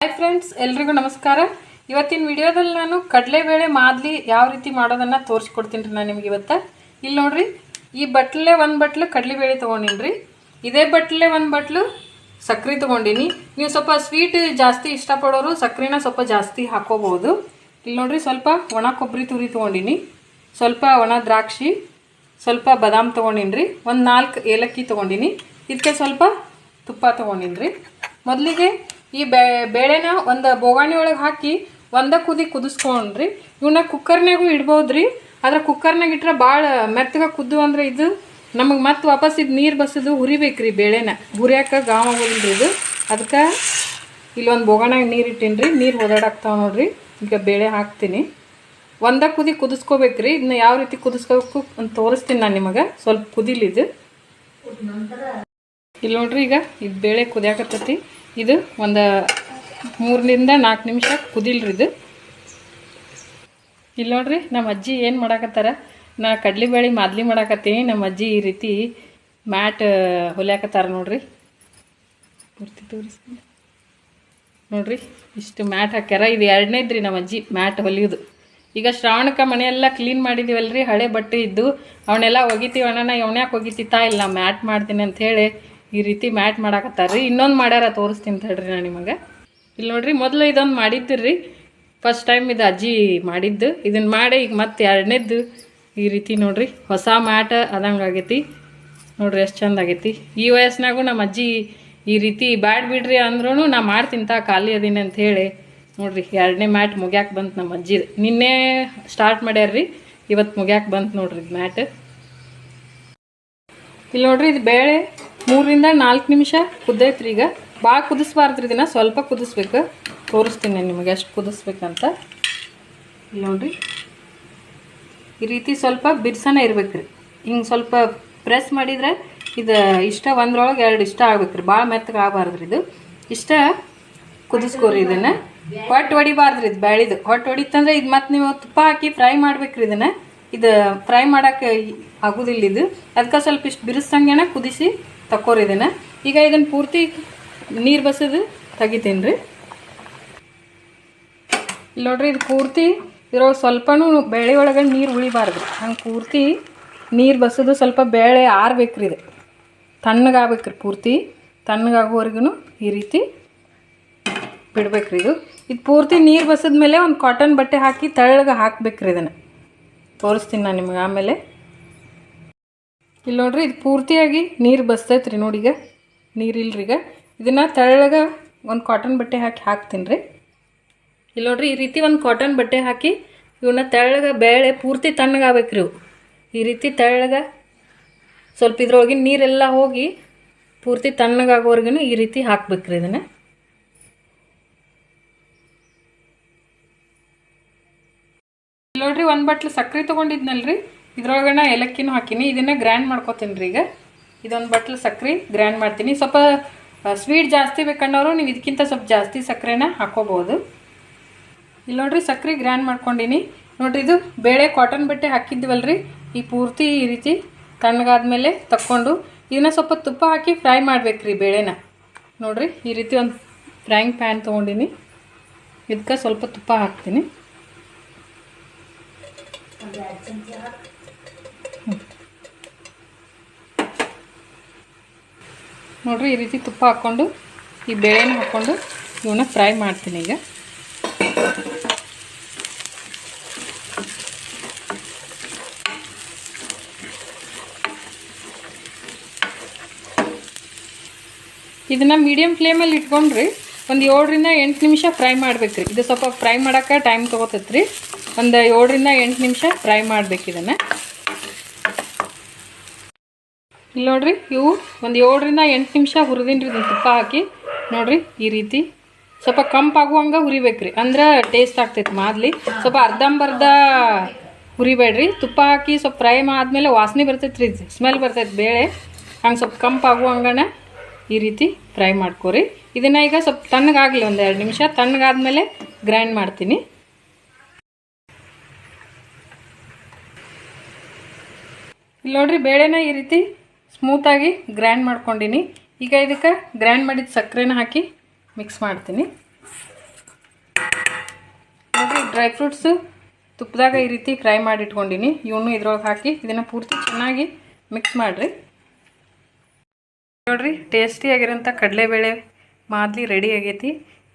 Hi friends ಎಲ್ರಿಗೂ ನಮಸ್ಕಾರ. ಇವತ್ತಿನ ವಿಡಿಯೋದಲ್ಲಿ ನಾನು ಕಡಲೆಬೇಳೆ ಮಾದಲಿ ಯಾವ ರೀತಿ ಮಾಡೋದನ್ನು ತೋರಿಸ್ಕೊಡ್ತೀನಿ ರೀ ನಾನು ನಿಮ್ಗೆ ಇವತ್ತು. ಇಲ್ಲಿ ನೋಡ್ರಿ, ಈ ಬಟ್ಲೆ ಒಂದು ಬಟ್ಲು ಕಡಲೆಬೇಳೆ ತೊಗೊಂಡಿನಿ ರೀ ಇದೇ ಬಟ್ಲೆ ಒಂದು ಬಟ್ಲು ಸಕ್ಕರೆ ತೊಗೊಂಡಿನಿ. ನೀವು ಸ್ವಲ್ಪ ಸ್ವೀಟ್ ಜಾಸ್ತಿ ಇಷ್ಟಪಡೋರು ಸಕ್ಕರೆನ ಸ್ವಲ್ಪ ಜಾಸ್ತಿ ಹಾಕೋಬಹುದು. ಇಲ್ಲಿ ನೋಡ್ರಿ, ಸ್ವಲ್ಪ ಒಣ ಕೊಬ್ಬರಿ ತುರಿ ತೊಗೊಂಡಿನಿ. ಸ್ವಲ್ಪ ಒಣ ದ್ರಾಕ್ಷಿ, ಸ್ವಲ್ಪ ಬದಾಮ್ ತೊಗೊಂಡಿನಿ ರೀ ಒಂದು ನಾಲ್ಕು ಏಲಕ್ಕಿ ತೊಗೊಂಡಿನಿ. ಇದಕ್ಕೆ ಸ್ವಲ್ಪ ತುಪ್ಪ ತೊಗೊಂಡಿನಿ ಮೊದಲಿಗೆ ಈ ಬೇಳೆನ ಒಂದು ಬೋಗಾಣಿ ಒಳಗೆ ಹಾಕಿ ಒಂದ ಕುದಿ ಕುದಿಸ್ಕೊಂಡ್ರಿ. ಇವನ್ನ ಕುಕ್ಕರ್ನಾಗೂ ಇಡ್ಬೋದು ರೀ ಆದ್ರೆ ಕುಕ್ಕರ್ನಾಗ ಇಟ್ಟರೆ ಭಾಳ ಮೆತ್ತಗೆ ಕುದ್ದು ಅಂದ್ರೆ ಇದು ನಮಗೆ ಮತ್ತೆ ವಾಪಸ್ ಇದು ನೀರು ಬಸದು ಹುರಿಬೇಕ್ರಿ ಬೇಳೆನ. ಹುರಿಯಾಕ ರೀ ಇದು. ಅದಕ್ಕೆ ಇಲ್ಲೊಂದು ಬೋಗಾಣಾಗ ನೀರು ಇಟ್ಟೀನಿ ರೀ ನೀರು ಓದಾಡಾಕ್ತಾವ ನೋಡ್ರಿ. ಈಗ ಬೇಳೆ ಹಾಕ್ತೀನಿ. ಒಂದ ಕುದಿ ಕುದಿಸ್ಕೋಬೇಕ್ರಿ. ಇದನ್ನ ಯಾವ ರೀತಿ ಕುದಿಸ್ಕೋಬೇಕು ಅಂತ ತೋರಿಸ್ತೀನಿ ನಾನು ನಿಮಗೆ. ಸ್ವಲ್ಪ ಕುದಿಲಿದು. ಇಲ್ಲಿ ನೋಡ್ರಿ ಈಗ ಇದು ಬೇಳೆ ಕುದಿಯಾಕತ್ತೈತಿ. ಇದು ಒಂದು ಮೂರರಿಂದ ನಾಲ್ಕು ನಿಮಿಷ ಕುದಿಲ್ರಿ ಇದು. ಇಲ್ಲಿ ನೋಡ್ರಿ ನಮ್ಮ ಅಜ್ಜಿ ಏನು ಮಾಡಾಕತ್ತಾರ? ನಾ ಕಡ್ಲಿಬೇಳೆ ಮಾದ್ಲಿ ಮಾಡಾಕತ್ತೀನಿ. ನಮ್ಮ ಅಜ್ಜಿ ಈ ರೀತಿ ಮ್ಯಾಟ್ ಹೊಲಿಯಾಕತ್ತಾರ ನೋಡ್ರಿ. ಪೂರ್ತಿ ತೋರಿಸ್ ನೋಡ್ರಿ, ಇಷ್ಟು ಮ್ಯಾಟ್ ಹಾಕ್ಯಾರ. ಇದು ಎರಡನೇದ್ರಿ ನಮ್ಮ ಅಜ್ಜಿ ಮ್ಯಾಟ್ ಹೊಲಿಯೋದು. ಈಗ ಶ್ರಾವಣಕ್ಕೆ ಮನೆಯೆಲ್ಲ ಕ್ಲೀನ್ ಮಾಡಿದೀವಲ್ರಿ? ಹಳೆ ಬಟ್ಟೆ ಇದ್ದು ಅವನ್ನೆಲ್ಲ ಒಗಿತೀವಿ ಅಣ್ಣ ಅವನ್ಯಾಕೆ ಒಗಿತಿತ್ತಾ ಇಲ್ಲ ನಾ ಮ್ಯಾಟ್ ಮಾಡ್ತೀನಿ ಅಂಥೇಳಿ ಈ ರೀತಿ ಮ್ಯಾಟ್ ಮಾಡಾಕತ್ತಾರ್ರಿ. ಇನ್ನೊಂದು ಮಾಡ್ಯಾರ ತೋರಿಸ್ತೀನಿ ತಡ್ರಿ ನಾನು ನಿಮಗೆ. ಇಲ್ಲಿ ನೋಡ್ರಿ ಮೊದಲು ಇದೊಂದು ಮಾಡಿದ್ದಿರಿ ಫಸ್ಟ್ ಟೈಮ್ ಇದು ಅಜ್ಜಿ ಮಾಡಿದ್ದು. ಇದನ್ನು ಮಾಡಿ ಈಗ ಮತ್ತೆ ಎರಡನೇದ್ದು. ಈ ರೀತಿ ನೋಡ್ರಿ ಹೊಸ ಮ್ಯಾಟ್ ಅದಂಗೆ ಆಗೈತಿ. ನೋಡ್ರಿ ಎಷ್ಟು ಚಂದ ಆಗೈತಿ. ಈ ವಯಸ್ಸಿನಾಗೂ ನಮ್ಮ ಅಜ್ಜಿ ಈ ರೀತಿ ಬ್ಯಾಡ್ ಬಿಡ್ರಿ ಅಂದ್ರೂ ನಾ ಮಾಡ್ತೀನಿ ತಾ ಖಾಲಿ ಅದೀನಿ ಅಂತ ಹೇಳಿ. ನೋಡ್ರಿ ಎರಡನೇ ಮ್ಯಾಟ್ ಮುಗ್ಯಾಕೆ ಬಂತು ನಮ್ಮ ಅಜ್ಜಿ ನಿನ್ನೆ ಸ್ಟಾರ್ಟ್ ಮಾಡ್ಯಾರ್ರಿ. ಇವತ್ತು ಮುಗ್ಯಾಕೆ ಬಂತು ನೋಡ್ರಿ ಮ್ಯಾಟ್. ಇಲ್ಲಿ ನೋಡ್ರಿ ಇದು ಬೇಳೆ ಮೂರರಿಂದ ನಾಲ್ಕು ನಿಮಿಷ ಕುದ್ದೈತ್ರಿ ಈಗ. ಭಾಳ ಕುದಿಸ್ಬಾರ್ದ್ರಿ ದಿನ, ಸ್ವಲ್ಪ ಕುದಿಸ್ಬೇಕು. ತೋರಿಸ್ತೀನಿ ನಿಮಗೆ ಎಷ್ಟು ಕುದಿಸ್ಬೇಕಂತ. ನೋಡಿರಿ. ಈ ರೀತಿ ಸ್ವಲ್ಪ ಬಿರ್ಸನ ಇರ್ಬೇಕ್ರಿ. ಹಿಂಗೆ ಸ್ವಲ್ಪ ಪ್ರೆಸ್ ಮಾಡಿದ್ರೆ ಇದು ಇಷ್ಟ ಒಂದ್ರೊಳಗೆ ಎರಡು ಇಷ್ಟ ಆಗ್ಬೇಕ್ರಿ. ಭಾಳ ಮೆತ್ತಗೆ ಆಗಬಾರ್ದ್ರಿ ಇದು. ಇಷ್ಟ ಕುದಿಸ್ಕೋರಿ ಇದನ್ನು. ಹೊಟ್ಟು ಹೊಡಿಬಾರ್ದ್ರಿ ಇದು ಬ್ಯಾಳಿದು. ಹೊಟ್ಟು ಹೊಡಿತಂದ್ರೆ ಇದು ಮತ್ತೆ ನೀವು ತುಪ್ಪ ಹಾಕಿ ಫ್ರೈ ಮಾಡ್ಬೇಕ್ರಿ ಇದನ್ನು. ಇದು ಫ್ರೈ ಮಾಡೋಕೆ ಆಗೋದಿಲ್ಲ ಇದು. ಅದಕ್ಕೆ ಸ್ವಲ್ಪ ಇಷ್ಟು ಬಿರುಸಂಗೆನ ಕುದಿಸಿ ತಕೋರಿ ಇದನ್ನು ಈಗ ಇದನ್ನು ಪೂರ್ತಿ ನೀರು ಬಸದು ತೆಗಿತೀನಿ ರೀ ಇಲ್ಲಿ ನೋಡ್ರಿ ಇದು ಪೂರ್ತಿ ಇರೋ ಸ್ವಲ್ಪನೂ ಬೇಳೆ ಒಳಗೆ ನೀರು ಉಳಿಬಾರ್ದು. ಹಂಗೆ ಪೂರ್ತಿ ನೀರು ಬಸದು ಸ್ವಲ್ಪ ಬೇಳೆ ಆರ್ಬೇಕ್ರಿ ಇದು. ತಣ್ಣಗಾಗ್ಬೇಕ್ರಿ ಪೂರ್ತಿ. ತಣ್ಣಗಾಗೋವರೆಗೂ ಈ ರೀತಿ ಬಿಡ್ಬೇಕ್ರಿ ಇದು. ಇದು ಪೂರ್ತಿ ನೀರು ಬಸದ ಮೇಲೆ ಒಂದು ಕಾಟನ್ ಬಟ್ಟೆ ಹಾಕಿ ತೆಳ್ಳಗೆ ಹಾಕ್ಬೇಕ್ರಿ ಇದನ್ನು. ತೋರಿಸ್ತೀನಿ ನಾನು ನಿಮಗೆ ಆಮೇಲೆ. ಇಲ್ಲಿ ನೋಡ್ರಿ, ಇದು ಪೂರ್ತಿಯಾಗಿ ನೀರು ಬಸ್ತೈತ್ರಿ ನೋಡಿಗ ಈಗ. ಇದನ್ನು ತೆಳ್ಳಗೆ ಒಂದು ಕಾಟನ್ ಬಟ್ಟೆ ಹಾಕಿ ಹಾಕ್ತೀನಿ ರೀ ಇಲ್ಲಿ ನೋಡ್ರಿ, ಈ ರೀತಿ ಒಂದು ಕಾಟನ್ ಬಟ್ಟೆ ಹಾಕಿ ಇವನ್ನ ತೆಳ್ಳಗೆ ಬೇಳೆ ಪೂರ್ತಿ ತಣ್ಣಗಾಗ್ಬೇಕ್ರಿ ಇವು. ಈ ರೀತಿ ತೆಳ್ಳಗೆ ಸ್ವಲ್ಪ ಇದ್ರೊಳಗಿನ ನೀರೆಲ್ಲ ಹೋಗಿ ಪೂರ್ತಿ ತಣ್ಣಗಾಗೋವರೆಗೂ ಈ ರೀತಿ ಹಾಕ್ಬೇಕು ರೀ ಇದನ್ನು ನೋಡ್ರಿ, ಒಂದು ಬಟ್ಲು ಸಕ್ಕರೆ ತೊಗೊಂಡಿದ್ನಲ್ರಿ. ಇದ್ರೊಳಗಣ ಏಲಕ್ಕಿನೂ ಹಾಕಿನಿ. ಇದನ್ನು ಗ್ರ್ಯಾಂಡ್ ಮಾಡ್ಕೊತೀನಿ ರೀ ಈಗ. ಇದೊಂದು ಬಟ್ಲು ಸಕ್ಕರೆ ಗ್ರ್ಯಾಂಡ್ ಮಾಡ್ತೀನಿ. ಸ್ವಲ್ಪ ಸ್ವೀಟ್ ಜಾಸ್ತಿ ಬೇಕನ್ನೋರು ನೀವು ಇದಕ್ಕಿಂತ ಸ್ವಲ್ಪ ಜಾಸ್ತಿ ಸಕ್ಕರೆನ ಹಾಕೋಬೋದು. ಇಲ್ಲಿ ನೋಡ್ರಿ ಸಕ್ಕರೆ ಗ್ರ್ಯಾಂಡ್ ಮಾಡ್ಕೊಂಡಿನಿ. ನೋಡ್ರಿ ಇದು ಬೇಳೆ ಕಾಟನ್ ಬಟ್ಟೆ ಹಾಕಿದ್ವಲ್ರಿ. ಈ ಪೂರ್ತಿ ಈ ರೀತಿ ತಣ್ಣಗಾದ್ಮೇಲೆ ತಕ್ಕೊಂಡು ಇದನ್ನ ಸ್ವಲ್ಪ ತುಪ್ಪ ಹಾಕಿ ಫ್ರೈ ಮಾಡ್ಬೇಕ್ರಿ ಬೇಳೆನ. ನೋಡ್ರಿ ಈ ರೀತಿ ಒಂದು ಫ್ರೈಂಗ್ ಪ್ಯಾನ್ ತೊಗೊಂಡಿನಿ. ಇದಕ್ಕೆ ಸ್ವಲ್ಪ ತುಪ್ಪ ಹಾಕ್ತೀನಿ. ನೋಡ್ರಿ, ಈ ರೀತಿ ತುಪ್ಪ ಹಾಕ್ಕೊಂಡು, ಈ ಬೇಳೆನ ಹಾಕ್ಕೊಂಡು ಇವನ್ನ ಫ್ರೈ ಮಾಡ್ತೀನಿ ಈಗ. ಇದನ್ನ ಮೀಡಿಯಮ್ ಫ್ಲೇಮಲ್ಲಿ ಇಟ್ಕೊಂಡ್ರಿ, ಒಂದು ಏಳರಿಂದ ಎಂಟು ನಿಮಿಷ ಫ್ರೈ ಮಾಡ್ಬೇಕ್ರಿ. ಇದು ಸ್ವಲ್ಪ ಫ್ರೈ ಮಾಡೋಕೆ ಟೈಮ್ ತೊಗೋತೈತ್ರಿ. ಒಂದು ಏಳರಿಂದ ಎಂಟು ನಿಮಿಷ ಫ್ರೈ ಮಾಡ್ಬೇಕು ಇದನ್ನು. ಇಲ್ಲಿ ನೋಡ್ರಿ, ಇವು ಒಂದು ಏಳರಿಂದ ಎಂಟು ನಿಮಿಷ ಹುರಿದಿನ್ರಿ ತುಪ್ಪ ಹಾಕಿ. ನೋಡ್ರಿ, ಈ ರೀತಿ. ಸ್ವಲ್ಪ ಕಂಪಾಗುವಂಗೆ ಹುರಿಬೇಕ್ರಿ. ಅಂದ್ರೆ ಟೇಸ್ಟ್ ಆಗ್ತೈತೆ ಮಾದಲಿ. ಸ್ವಲ್ಪ ಅರ್ಧಂಬರ್ಧ ಹುರಿಬೇಡ್ರಿ. ತುಪ್ಪ ಹಾಕಿ ಸ್ವಲ್ಪ ಫ್ರೈ ಆದಮೇಲೆ ವಾಸನೆ ಬರ್ತೈತೆ ರೀ ಸ್ಮೆಲ್ ಬರ್ತೈತೆ ಬೇಳೆ. ಹಂಗೆ ಸ್ವಲ್ಪ ಕಂಪಾಗುವಂಗನ ಈ ರೀತಿ ಫ್ರೈ ಮಾಡ್ಕೊರಿ. ಇದನ್ನು ಈಗ ಸ್ವಲ್ಪ ತಣ್ಣಗಾಗಲಿ ಒಂದು ಎರಡು ನಿಮಿಷ. ತಣ್ಣಗಾದ್ಮೇಲೆ ಗ್ರೈಂಡ್ ಮಾಡ್ತೀನಿ. ಇಲ್ಲಿ ನೋಡ್ರಿ, ಬೇಳೆನ ಈ ರೀತಿ ಸ್ಮೂತಾಗಿ ಗ್ರೈಂಡ್ ಮಾಡ್ಕೊಂಡಿನಿ. ಈಗ ಇದಕ್ಕೆ ಗ್ರೈಂಡ್ ಮಾಡಿದ ಸಕ್ಕರೆನ ಹಾಕಿ ಮಿಕ್ಸ್ ಮಾಡ್ತೀನಿ. ನೋಡಿ ಡ್ರೈ ಫ್ರೂಟ್ಸು ತುಪ್ಪದಾಗ ಈ ರೀತಿ ಫ್ರೈ ಮಾಡಿ ಇಟ್ಕೊಂಡಿನಿ ಇವನು ಇದ್ರೊಳಗೆ ಹಾಕಿ ಇದನ್ನು ಪೂರ್ತಿ ಚೆನ್ನಾಗಿ ಮಿಕ್ಸ್ ಮಾಡಿರಿ. ನೋಡ್ರಿ ಟೇಸ್ಟಿಯಾಗಿರೋಂಥ ಕಡಲೆಬೇಳೆ ಮಾದಲಿ ರೆಡಿ ಆಗೈತಿ.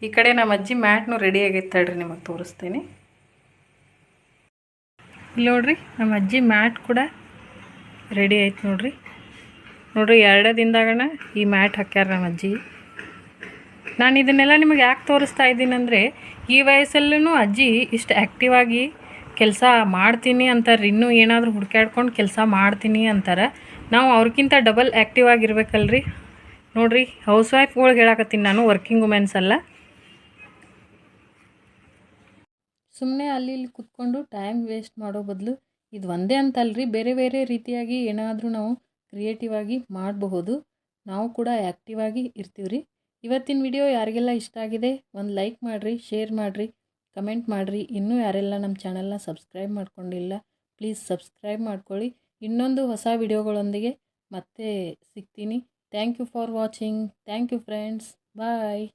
ಈ ಕಡೆ ನಮ್ಮ ಅಜ್ಜಿ ಮ್ಯಾಟ್ನು ರೆಡಿ ಆಗೈತೆ ತಡ್ರಿ, ನಿಮಗೆ ತೋರಿಸ್ತೀನಿ. ಇಲ್ಲಿ ನೋಡ್ರಿ, ನಮ್ಮ ಅಜ್ಜಿ ಮ್ಯಾಟ್ ಕೂಡ ರೆಡಿ ಆಯ್ತು ನೋಡ್ರಿ. ನೋಡ್ರಿ, ಎರಡೇ ದಿನದಾಗಣ ಈ ಮ್ಯಾಟ್ ಹಾಕ್ಯಾರ ನಮ್ಮ ಅಜ್ಜಿ. ನಾನು ಇದನ್ನೆಲ್ಲ ನಿಮಗೆ ಯಾಕೆ ತೋರಿಸ್ತಾ ಇದ್ದೀನಿ ಅಂದರೆ, ಈ ವಯಸ್ಸಲ್ಲೂ ಅಜ್ಜಿ ಇಷ್ಟು ಆ್ಯಕ್ಟಿವ್ ಆಗಿ ಕೆಲಸ ಮಾಡ್ತೀನಿ ಅಂತಾರೆ. ಇನ್ನೂ ಏನಾದರೂ ಹುಡ್ಕ್ಯಾಡ್ಕೊಂಡು ಕೆಲಸ ಮಾಡ್ತೀನಿ ಅಂತಾರೆ. ನಾವು ಅವ್ರಿಗಿಂತ ಡಬಲ್ ಆ್ಯಕ್ಟಿವ್ ಆಗಿರ್ಬೇಕಲ್ರಿ. ನೋಡ್ರಿ ಹೌಸ್ ವೈಫ್ಗಳು ಹೇಳಕತ್ತೀನಿ ನಾನು ವರ್ಕಿಂಗ್ ವುಮೆನ್ಸ್ ಅಲ್ಲ. ಸುಮ್ಮನೆ ಅಲ್ಲಿ ಇಲ್ಲಿ ಕುತ್ಕೊಂಡು ಟೈಮ್ ವೇಸ್ಟ್ ಮಾಡೋ ಬದಲು ಇದು ಒಂದೇ ಅಂತಲ್ರಿ. ಬೇರೆ ಬೇರೆ ರೀತಿಯಾಗಿ ಏನಾದರೂ ನಾವು ಕ್ರಿಯೇಟಿವ್ ಆಗಿ ಮಾಡಬಹುದು. ನಾವು ಕೂಡ ಆ್ಯಕ್ಟಿವ್ ಆಗಿ ಇರ್ತೀವಿ ರೀ ಇವತ್ತಿನ ವಿಡಿಯೋ ಯಾರಿಗೆಲ್ಲ ಇಷ್ಟ ಆಗಿದೆ, ಒಂದು ಲೈಕ್ ಮಾಡಿರಿ ಶೇರ್ ಮಾಡಿರಿ ಕಮೆಂಟ್ ಮಾಡಿರಿ. ಇನ್ನೂ ಯಾರೆಲ್ಲ ನಮ್ಮ ಚಾನಲ್ನ ಸಬ್ಸ್ಕ್ರೈಬ್ ಮಾಡ್ಕೊಂಡಿಲ್ಲ ಪ್ಲೀಸ್ ಸಬ್ಸ್ಕ್ರೈಬ್ ಮಾಡ್ಕೊಳ್ಳಿ. ಇನ್ನೊಂದು ಹೊಸ ವಿಡಿಯೋಗಳೊಂದಿಗೆ ಮತ್ತೆ ಸಿಗ್ತೀನಿ. Thank you for watching thank you friends bye